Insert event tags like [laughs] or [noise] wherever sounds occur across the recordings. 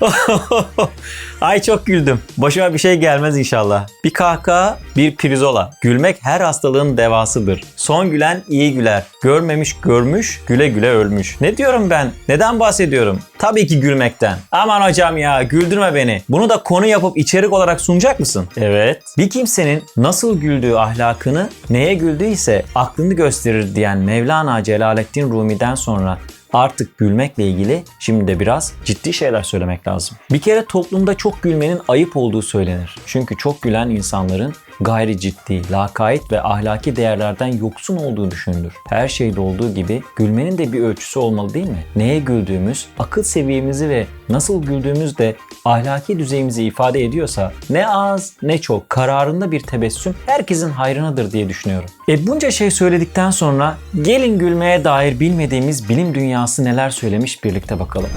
[laughs] Ay çok güldüm. Başıma bir şey gelmez inşallah. Bir kahkaha, bir pirzola. Gülmek her hastalığın devasıdır. Son gülen iyi güler. Görmemiş görmüş, güle güle ölmüş. Ne diyorum ben? Neden bahsediyorum? Tabii ki gülmekten. Aman hocam ya güldürme beni. Bunu da konu yapıp içerik olarak sunacak mısın? Evet. Bir kimsenin nasıl güldüğü ahlakını, neye güldüyse aklını gösterir diyen Mevlana Celaleddin Rumi'den sonra Artık gülmekle ilgili şimdi de biraz ciddi şeyler söylemek lazım. Bir kere toplumda çok gülmenin ayıp olduğu söylenir. Çünkü çok gülen insanların gayri ciddi, lakayt ve ahlaki değerlerden yoksun olduğu düşünülür. Her şeyde olduğu gibi gülmenin de bir ölçüsü olmalı değil mi? Neye güldüğümüz, akıl seviyemizi ve nasıl güldüğümüz de ahlaki düzeyimizi ifade ediyorsa ne az ne çok kararında bir tebessüm herkesin hayrınadır diye düşünüyorum. E bunca şey söyledikten sonra gelin gülmeye dair bilmediğimiz bilim dünyası neler söylemiş birlikte bakalım.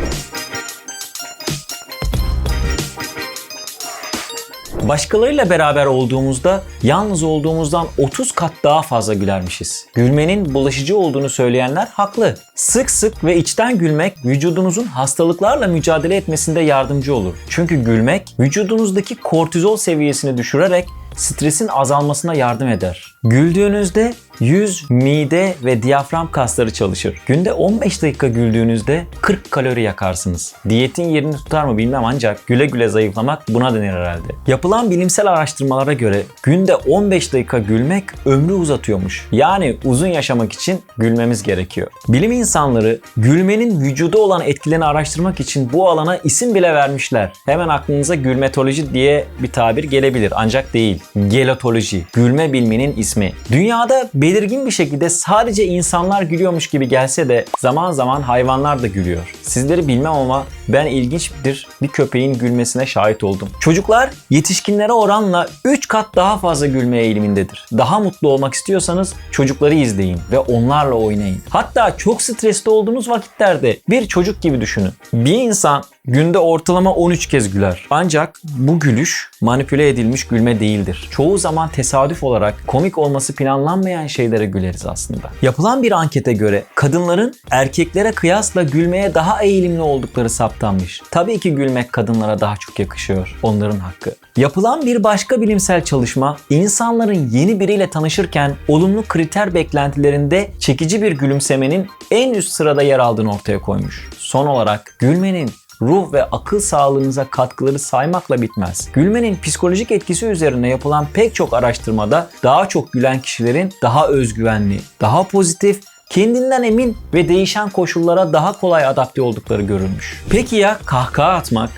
Başkalarıyla beraber olduğumuzda yalnız olduğumuzdan 30 kat daha fazla gülermişiz. Gülmenin bulaşıcı olduğunu söyleyenler haklı. Sık sık ve içten gülmek vücudunuzun hastalıklarla mücadele etmesinde yardımcı olur. Çünkü gülmek vücudunuzdaki kortizol seviyesini düşürerek stresin azalmasına yardım eder. Güldüğünüzde yüz, mide ve diyafram kasları çalışır. Günde 15 dakika güldüğünüzde 40 kalori yakarsınız. Diyetin yerini tutar mı bilmem ancak güle güle zayıflamak buna denir herhalde. Yapılan bilimsel araştırmalara göre günde 15 dakika gülmek ömrü uzatıyormuş. Yani uzun yaşamak için gülmemiz gerekiyor. Bilim insanları gülmenin vücuda olan etkilerini araştırmak için bu alana isim bile vermişler. Hemen aklınıza gülmetoloji diye bir tabir gelebilir ancak değil. Gelotoloji, gülme biliminin ismi. Dünyada belirgin bir şekilde sadece insanlar gülüyormuş gibi gelse de zaman zaman hayvanlar da gülüyor. Sizleri bilmem ama ben ilginçtir bir köpeğin gülmesine şahit oldum. Çocuklar yetişkinlere oranla 3 kat daha fazla gülme eğilimindedir. Daha mutlu olmak istiyorsanız çocukları izleyin ve onlarla oynayın. Hatta çok stresli olduğunuz vakitlerde bir çocuk gibi düşünün. Bir insan günde ortalama 13 kez güler. Ancak bu gülüş manipüle edilmiş gülme değildir. Çoğu zaman tesadüf olarak komik olması planlanmayan şeylere güleriz aslında. Yapılan bir ankete göre kadınların erkeklere kıyasla gülmeye daha eğilimli oldukları saptanmış. Tabii ki gülmek kadınlara daha çok yakışıyor. Onların hakkı. Yapılan bir başka bilimsel çalışma insanların yeni biriyle tanışırken olumlu kriter beklentilerinde çekici bir gülümsemenin en üst sırada yer aldığını ortaya koymuş. Son olarak gülmenin ruh ve akıl sağlığınıza katkıları saymakla bitmez. Gülmenin psikolojik etkisi üzerine yapılan pek çok araştırmada daha çok gülen kişilerin daha özgüvenli, daha pozitif kendinden emin ve değişen koşullara daha kolay adapte oldukları görülmüş. Peki ya kahkaha atmak?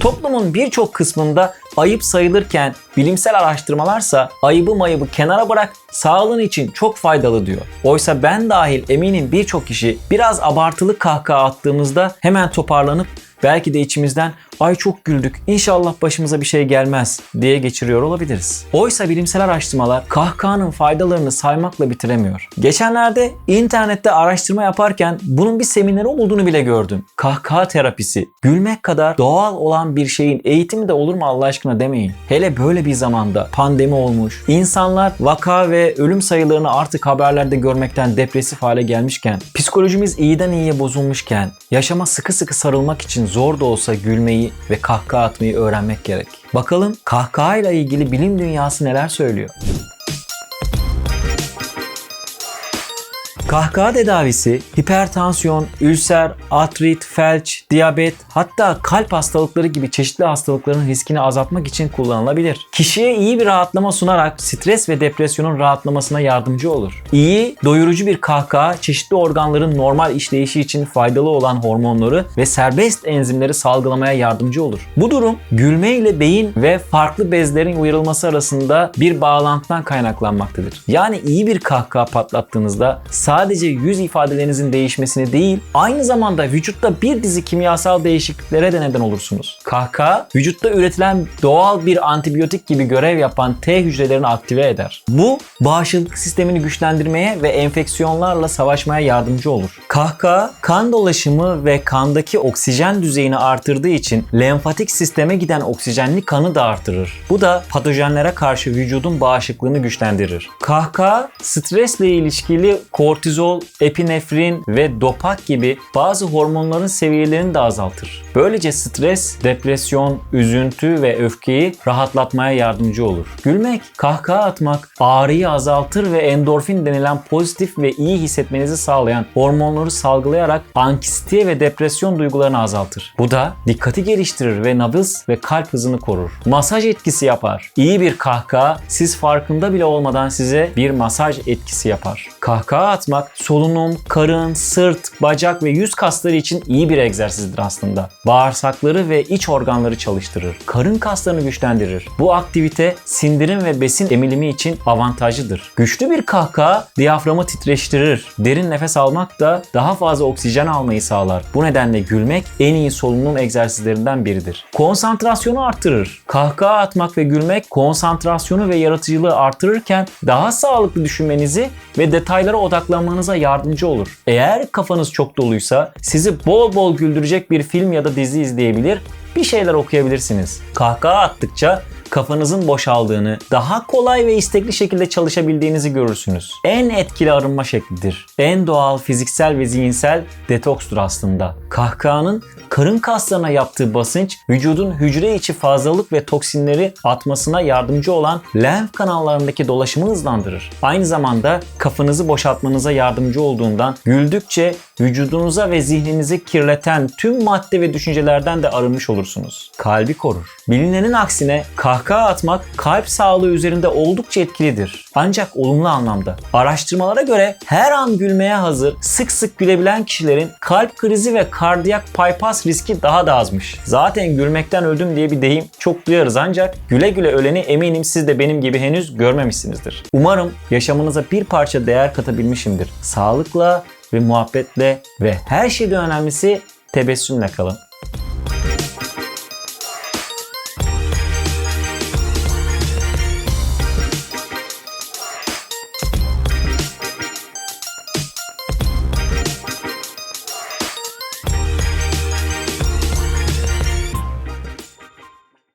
Toplumun birçok kısmında ayıp sayılırken bilimsel araştırmalarsa ayıbı mayıbı kenara bırak sağlığın için çok faydalı diyor. Oysa ben dahil eminim birçok kişi biraz abartılı kahkaha attığımızda hemen toparlanıp belki de içimizden ay çok güldük inşallah başımıza bir şey gelmez diye geçiriyor olabiliriz. Oysa bilimsel araştırmalar kahkahanın faydalarını saymakla bitiremiyor. Geçenlerde internette araştırma yaparken bunun bir semineri olduğunu bile gördüm. Kahkaha terapisi. Gülmek kadar doğal olan bir şeyin eğitimi de olur mu Allah aşkına demeyin. Hele böyle bir zamanda pandemi olmuş. insanlar vaka ve ölüm sayılarını artık haberlerde görmekten depresif hale gelmişken, psikolojimiz iyiden iyiye bozulmuşken, yaşama sıkı sıkı sarılmak için zor da olsa gülmeyi ve kahkaha atmayı öğrenmek gerek. Bakalım kahkaha ile ilgili bilim dünyası neler söylüyor? Kahkaha tedavisi hipertansiyon, ülser, artrit, felç, diyabet hatta kalp hastalıkları gibi çeşitli hastalıkların riskini azaltmak için kullanılabilir. Kişiye iyi bir rahatlama sunarak stres ve depresyonun rahatlamasına yardımcı olur. İyi, doyurucu bir kahkaha çeşitli organların normal işleyişi için faydalı olan hormonları ve serbest enzimleri salgılamaya yardımcı olur. Bu durum gülme ile beyin ve farklı bezlerin uyarılması arasında bir bağlantıdan kaynaklanmaktadır. Yani iyi bir kahkaha patlattığınızda sadece yüz ifadelerinizin değişmesini değil, aynı zamanda vücutta bir dizi kimyasal değişikliklere de neden olursunuz. Kahkaha, vücutta üretilen doğal bir antibiyotik gibi görev yapan T hücrelerini aktive eder. Bu, bağışıklık sistemini güçlendirmeye ve enfeksiyonlarla savaşmaya yardımcı olur. Kahkaha, kan dolaşımı ve kandaki oksijen düzeyini artırdığı için lenfatik sisteme giden oksijenli kanı da artırır. Bu da patojenlere karşı vücudun bağışıklığını güçlendirir. Kahkaha, stresle ilişkili kortizol kortizol, epinefrin ve dopak gibi bazı hormonların seviyelerini de azaltır. Böylece stres, depresyon, üzüntü ve öfkeyi rahatlatmaya yardımcı olur. Gülmek, kahkaha atmak ağrıyı azaltır ve endorfin denilen pozitif ve iyi hissetmenizi sağlayan hormonları salgılayarak anksiyete ve depresyon duygularını azaltır. Bu da dikkati geliştirir ve nabız ve kalp hızını korur. Masaj etkisi yapar. İyi bir kahkaha siz farkında bile olmadan size bir masaj etkisi yapar. Kahkaha atmak solunum, karın, sırt, bacak ve yüz kasları için iyi bir egzersizdir aslında. Bağırsakları ve iç organları çalıştırır. Karın kaslarını güçlendirir. Bu aktivite sindirim ve besin emilimi için avantajlıdır. Güçlü bir kahkaha diyaframı titreştirir. Derin nefes almak da daha fazla oksijen almayı sağlar. Bu nedenle gülmek en iyi solunum egzersizlerinden biridir. Konsantrasyonu artırır. Kahkaha atmak ve gülmek konsantrasyonu ve yaratıcılığı artırırken daha sağlıklı düşünmenizi ve detaylara odaklanmanıza yardımcı olur. Eğer kafanız çok doluysa sizi bol bol güldürecek bir film ya da dizi izleyebilir, bir şeyler okuyabilirsiniz. Kahkaha attıkça kafanızın boşaldığını, daha kolay ve istekli şekilde çalışabildiğinizi görürsünüz. En etkili arınma şeklidir. En doğal fiziksel ve zihinsel detokstur aslında. Kahkahanın karın kaslarına yaptığı basınç vücudun hücre içi fazlalık ve toksinleri atmasına yardımcı olan lenf kanallarındaki dolaşımı hızlandırır. Aynı zamanda kafanızı boşaltmanıza yardımcı olduğundan güldükçe vücudunuza ve zihninizi kirleten tüm madde ve düşüncelerden de arınmış olursunuz. Kalbi korur. Bilinenin aksine kahkaha atmak kalp sağlığı üzerinde oldukça etkilidir. Ancak olumlu anlamda. Araştırmalara göre her an gülmeye hazır, sık sık gülebilen kişilerin kalp krizi ve kardiyak bypass riski daha da azmış. Zaten gülmekten öldüm diye bir deyim çok duyarız ancak güle güle öleni eminim siz de benim gibi henüz görmemişsinizdir. Umarım yaşamınıza bir parça değer katabilmişimdir. Sağlıkla ve muhabbetle ve her şeyden önemlisi tebessümle kalın.